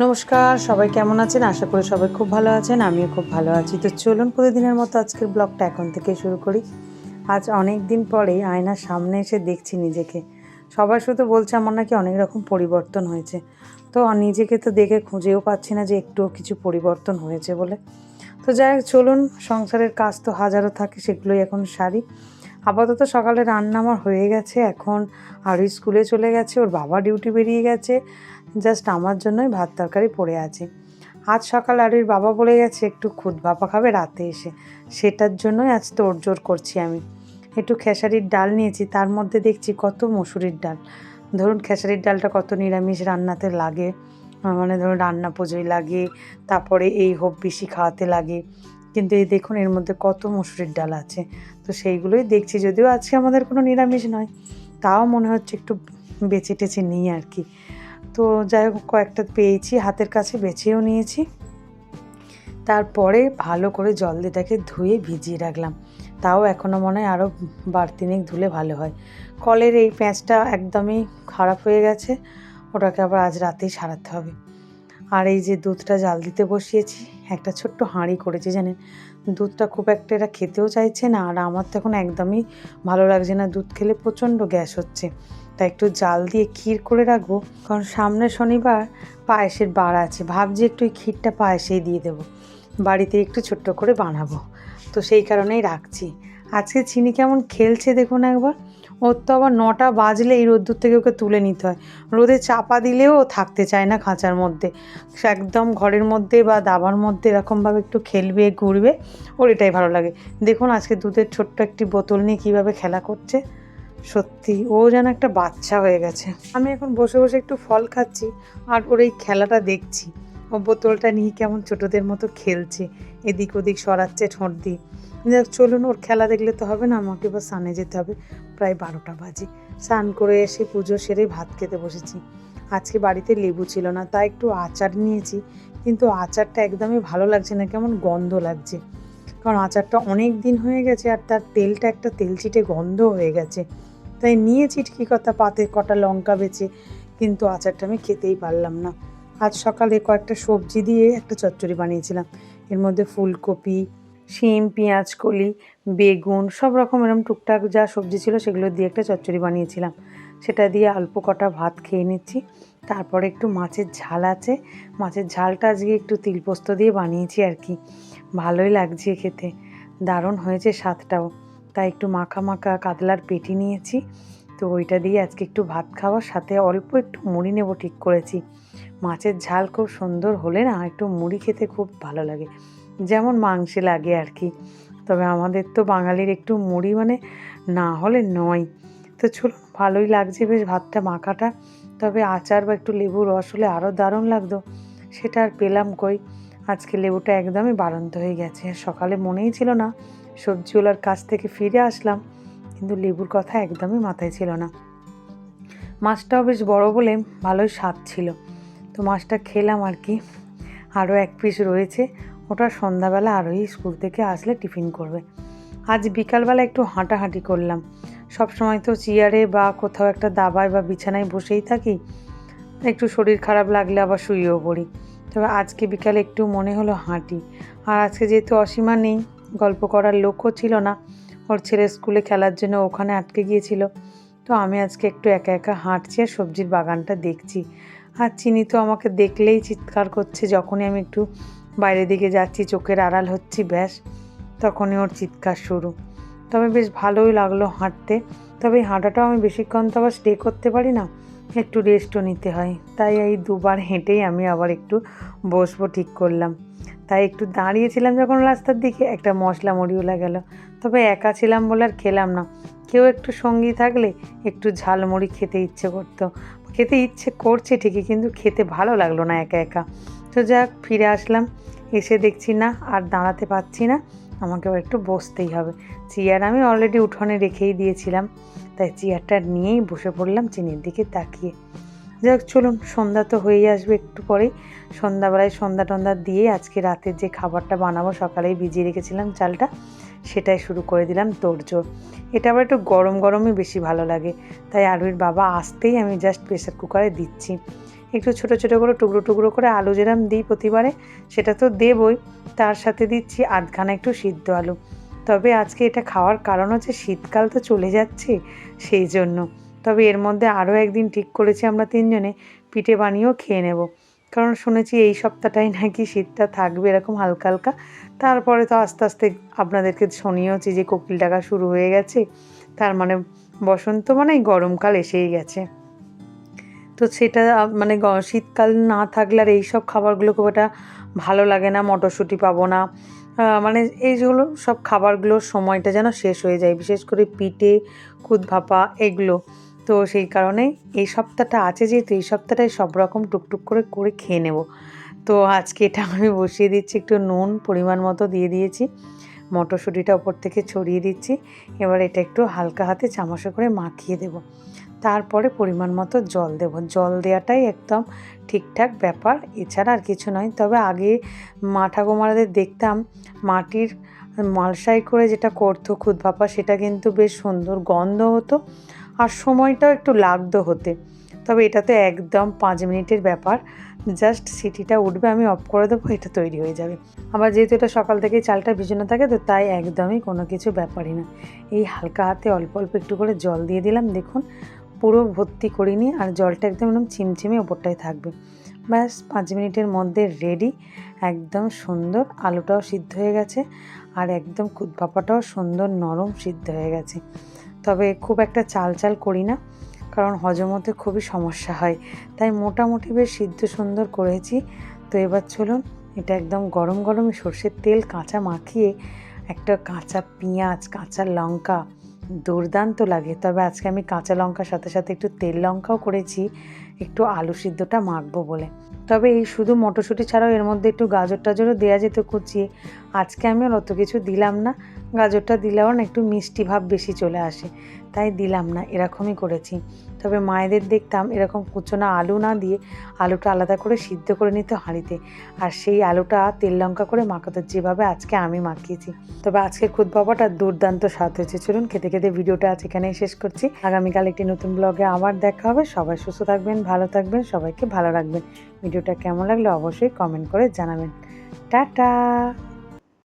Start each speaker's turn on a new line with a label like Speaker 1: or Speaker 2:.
Speaker 1: নমস্কার, সবাই কেমন আছেন? আশা করি সবাই খুব ভালো আছেন, আমিও খুব ভালো আছি। তো চলুন প্রতিদিনের মতো আজকের ব্লগটা এখন থেকে শুরু করি। আজ অনেক দিন পরেই আয়নার সামনে এসে দেখছি নিজেকে। সবাই শুধু বলছে আমার নাকি অনেক রকম পরিবর্তন হয়েছে। তো নিজেকে তো দেখে খুঁজেও পাচ্ছি না যে একটুও কিছু পরিবর্তন হয়েছে বলে। তো যাই হোক, চলুন, সংসারের কাজ তো হাজারো থাকে, সেগুলোই এখন সারি। আপাতত সকালে রান্না আমার হয়ে গেছে, এখন আরও স্কুলে চলে গেছে, ওর বাবা ডিউটি বেরিয়ে গেছে জাস্ট আমার জন্যই ভাত তরকারি পড়ে আছে। আজ সকাল আরুর বাবা বলে গেছে, একটু খুদ ভাপা খাবে রাতে এসে। সেটার জন্যই আজ তোড়জোড় করছি আমি। একটু খেসারির ডাল নিয়েছি, তার মধ্যে দেখছি কত মসুরির ডাল। ধরুন খেসারির ডালটা কত নিরামিষ রান্নাতে লাগে মানে ধরুন রান্না পুজোয় লাগে, তারপরে এই হোপ বেশি খাওয়াতে লাগে। কিন্তু এই দেখুন, এর মধ্যে কত মসুরির ডাল আছে। তো সেইগুলোই দেখছি, যদিও আজকে আমাদের কোনো নিরামিষ নয়, তাও মনে হচ্ছে একটু বেছে টেছে নিই আর কি। তো যাই হোক, কয়েকটা পেয়েছি, হাতের কাছে বেছেও নিয়েছি। তারপরে ভালো করে জল দিয়ে ধুয়ে ভিজিয়ে রাখলাম। তাও এখনও মনে হয় আরও বাড়তিনেক ধুলে ভালো হয়। কলের এই প্যাঁচটা একদমই খারাপ হয়ে গেছে, ওটাকে আবার আজ রাতেই সারাতে হবে। আর এই যে দুধটা জাল দিতে বসিয়েছি একটা ছোট্ট হাঁড়ি করেছি, জানেন? দুধটা খুব একটা এরা খেতেও চাইছে না, আর আমার তো এখন একদমই ভালো লাগছে না। দুধ খেলে প্রচণ্ড গ্যাস হচ্ছে। তাই একটু জাল দিয়ে ক্ষীর করে রাখব, কারণ সামনে শনিবার পায়েসের বার আছে। ভাবছি একটু ওই ক্ষীরটা পায়েসেই দিয়ে দেবো। বাড়িতে একটু ছোট্ট করে বানাবো। তো সেই কারণেই রাখছি। আজকে চিনি কেমন খেলছে দেখুন একবার। ওর তো আবার নটা বাজলে এই রোদ্দুর থেকে ওকে তুলে নিতে হয়। রোদে চাপা দিলেও থাকতে চায় না খাঁচার মধ্যে। একদম ঘরের মধ্যে বা দাবার মধ্যে এরকমভাবে একটু খেলবে, ঘুরবে, ওর এটাই ভালো লাগে। দেখুন আজকে দুধের ছোট্ট একটি বোতল নিয়ে কীভাবে খেলা করছে। সত্যি, ও যেন একটা বাচ্চা হয়ে গেছে। আমি এখন বসে বসে একটু ফল খাচ্ছি আর ওর এই খেলাটা দেখছি। ও বোতলটা নিয়ে কেমন ছোটদের মতো খেলছে। এদিক ওদিক সরাচ্ছে ঠোঁট দিয়ে। চলুন, ওর খেলা দেখলে তো হবে না, আমাকে এবার স্নানে যেতে হবে। প্রায় বারোটা বাজে। স্নান করে এসে পুজো সেরে ভাত খেতে বসেছি। আজকে বাড়িতে লেবু ছিল না, তাই একটু আচার নিয়েছি। কিন্তু আচারটা একদমই ভালো লাগছে না, কেমন গন্ধ লাগছে। কারণ আচারটা অনেক দিন হয়ে গেছে আর তার তেলটা একটা তেলচিটে গন্ধ হয়ে গেছে। তাই নিয়েছি ঠিকই কথা, পাতে কটা লঙ্কা বেচে, কিন্তু আচারটা আমি খেতেই পারলাম না। আজ সকালে কয়েকটা সবজি দিয়ে একটা চচ্চড়ি বানিয়েছিলাম। এর মধ্যে ফুলকপি, শিম, পেঁয়াজ, কলি, বেগুন, সব রকম এরকম টুকটাক যা সবজি ছিল সেগুলো দিয়ে একটা চচ্চড়ি বানিয়েছিলাম। সেটা দিয়ে অল্প কটা ভাত খেয়ে নিচ্ছি। তারপরে একটু মাছের ঝাল আছে। মাছের ঝালটা আজকে একটু তিলপোস্ত দিয়ে বানিয়েছি আর কি। ভালোই লাগছে খেতে। দারুণ হয়েছে স্বাদটাও। তাই একটু মাখা মাখা কাতলার পেটি নিয়েছি। তো ওইটা দিয়ে আজকে একটু ভাত খাওয়ার সাথে অল্প একটু মুড়ি নেব ঠিক করেছি। মাছের ঝাল খুব সুন্দর হলে না একটু মুড়ি খেতে খুব ভালো লাগে। যেমন মাংসে লাগে আর কি। তবে আমাদের তো বাঙালির একটু মুড়ি মানে না হলে নয়। তো চলুন, ভালোই লাগছে বেশ ভাতটা মাখাটা। তবে আচার বা একটু লেবু রস হলে আরও দারুণ লাগতো। সেটা আর পেলাম কই? আজকে লেবুটা একদমই বাড়ন্ত হয়ে গেছে। সকালে মনেই ছিল না সবজিওয়ালার কাছ থেকে ফিরে আসলাম। কিন্তু লেবুর কথা একদমই মাথায় ছিল না। মাছটাও বেশ বড় বলে ভালোই স্বাদ ছিল। তো মাছটা খেলাম আর কি। আরও এক পিস রয়েছে। ওটা সন্ধ্যাবেলা আরোই স্কুল থেকে আসলে টিফিন করবে। আজ বিকালবেলা একটু হাঁটাহাঁটি করলাম। সব সময় তো চেয়ারে বা কোথাও একটা দাবায় বা বিছানায় বসেই থাকি। একটু শরীর খারাপ লাগলে আবার শুয়েও পড়ি। তবে আজকে বিকালে একটু মনে হলো হাঁটি। আর আজকে যেহেতু অসীমা নেই, গল্প করার লোকও ছিল না, ওর ছেলে স্কুলে খেলার জন্য ওখানে আটকে গিয়েছিল। তো আমি আজকে একটু একা একা হাঁটছি আর সবজির বাগানটা দেখছি। আর চিনি তো আমাকে দেখলেই চিৎকার করছে। যখনই আমি একটু বাইরের দিকে যাচ্ছি, চোখের আড়াল হচ্ছি, ব্যাস, তখনই ওর চিৎকার শুরু। তবে বেশ ভালোই লাগল হাঁটতে। তবে হাঁটাটাও আমি বেশিক্ষণ তো আবার স্টে করতে পারি না, একটু রেস্টও নিতে হয়। তাই এই দুবার হেঁটেই আমি আবার একটু বসবো ঠিক করলাম। তাই একটু দাঁড়িয়েছিলাম যখন রাস্তার দিকে, একটা মশলা মুড়িওলা গেল তবে একা ছিলাম বলে আর খেলাম না। কেউ একটু সঙ্গী থাকলে একটু ঝালমুড়ি খেতে ইচ্ছে করতো। খেতে ইচ্ছে করছে ঠিকই, কিন্তু খেতে ভালো লাগল না একা একা। তো যাক, ফিরে আসলাম। এসে দেখছি, না, আর দাঁড়াতে পারছি না। আমাকে একটু বসতেই হবে। চেয়ার আমি অলরেডি উঠোনে রেখেই দিয়েছিলাম। তাই চেয়ারটা নিয়েই বসে পড়লাম চিনির দিকে তাকিয়ে। যাক, চলুন, সন্ধ্যা তো হয়েই আসবে একটু পরেই। সন্ধ্যাবেলায় সন্ধ্যা টন্ধা দিয়ে আজকে রাতের যে খাবারটা বানাবো, সকালেই ভিজিয়ে রেখেছিলাম চালটা। সেটাই শুরু করে দিলাম তোড়জোড়। এটা আবার একটু গরম গরমই বেশি ভালো লাগে। তাই আলুর বাবা আসতেই আমি জাস্ট প্রেসার কুকারে দিচ্ছি। একটু ছোট ছোট করে টুকরো টুকরো করে আলু যেরম দিই প্রতিবারে, সেটা তো দেবই। তার সাথে দিচ্ছি আধখানা একটু সিদ্ধ আলু। তবে আজকে এটা খাওয়ার কারণ হচ্ছে শীতকাল তো চলে যাচ্ছে সেই জন্য তবে এর মধ্যে আরও একদিন ঠিক করেছি আমরা তিনজনে, পিঠে বানিয়েও খেয়ে নেব। কারণ শুনেছি এই সপ্তাহটাই নাকি শীতটা থাকবে এরকম হালকা হালকা। তারপরে তো আস্তে আস্তে আপনাদেরকে শুনিয়েওছি যে কোকিল ডাকা শুরু হয়ে গেছে। তার মানে বসন্ত মানে গরমকাল এসেই গেছে। তো সেটা মানে শীতকাল না থাকলে আর এইসব খাবারগুলো খুব একটা ভালো লাগে না, মটরশুঁটি পাবো না। মানে এইগুলো সব খাবারগুলোর সময়টা যেন শেষ হয়ে যায়। বিশেষ করে পিঠে খুদ ভাপা এগুলো। তো সেই কারণে এই সপ্তাহটা আছে যেহেতু, এই সপ্তাহটায় সব রকম টুকটুক করে করে খেয়ে নেব। তো আজকে এটা আমি বসিয়ে দিচ্ছি, একটু নুন পরিমাণ মতো দিয়ে দিয়েছি। মটরশুঁটিটা ওপর থেকে ছড়িয়ে দিচ্ছি। এবার এটা একটু হালকা হাতে চামচে করে মাখিয়ে দেব। তারপরে পরিমাণ মতো জল দেব। জল দেওয়াটাই একদম ঠিকঠাক ব্যাপার, এছাড়া আর কিছু নয়। তবে আগে মা ঠাকুমারাদের দেখতাম, মাটির মালসাই করে যেটা করতো খুদ ভাপা সেটা কিন্তু বেশ সুন্দর গন্ধ হতো। আর সময়টাও একটু লাগতো হতে। তবে এটাতে একদম পাঁচ মিনিটের ব্যাপার। জাস্ট সিটিটা উঠবে, আমি অফ করে দেবো, এটা তৈরি হয়ে যাবে। আবার যেহেতু এটা সকাল থেকে চালটা ভিজানো থাকে, তো তাই একদমই কোনো কিছু ব্যাপারই না। এই হালকা হাতে অল্প অল্প একটু করে জল দিয়ে দিলাম, দেখুন। পুরো ভর্তি করিনি আর জলটা একদম একদম চিমচিমে ওপরটায় থাকবে। ব্যাস, পাঁচ মিনিটের মধ্যে রেডি একদম সুন্দর, আলুটাও সিদ্ধ হয়ে গেছে। আর একদম খুদ পাপাটাও সুন্দর নরম সিদ্ধ হয়ে গেছে। তবে খুব একটা চাল চাল করি না, কারণ হজমতে খুবই সমস্যা হয়। তাই মোটামুটি বেশ সিদ্ধ সুন্দর করেছি। তো এবার চলুন, এটা একদম গরম গরম সর্ষের তেল, কাঁচা মাখিয়ে একটা কাঁচা পেঁয়াজ, কাঁচা লঙ্কা, দুর্দান্ত লাগে। তবে আজকে আমি কাঁচা লঙ্কার সাথে সাথে একটু তেল লঙ্কাও করেছি। একটু আলু সিদ্ধটা মাখবো বলে। তবে এই শুধু মটরশুঁটি ছাড়াও এর মধ্যে একটু গাজর টাজরও দেওয়া যেত কুচিয়ে। আজকে আমি অত কিছু দিলাম না। গাজরটা দিলেও না একটু মিষ্টি ভাব বেশি চলে আসে। তাই দিলাম না, এরকমই করেছি। তবে মায়েদের দেখতাম এরকম কুচোনা আলু না দিয়ে আলুটা আলাদা করে সিদ্ধ করে নিত হাঁড়িতে। আর সেই আলুটা তেল লঙ্কা করে মাখাতো যেভাবে আজকে আমি মাখিয়েছি। তবে আজকে খুদ বাবাটা দুর্দান্ত স্বাদ হয়েছে। চলুন খেতে খেতে ভিডিওটা আজ এখানেই শেষ করছি। আগামীকাল একটি নতুন ব্লগে আবার দেখা হবে। সবাই সুস্থ থাকবেন ভালো থাকবেন সবাইকে ভালো রাখবেন। ভিডিওটা কেমন লাগলে অবশ্যই কমেন্ট করে জানাবেন। টাটা!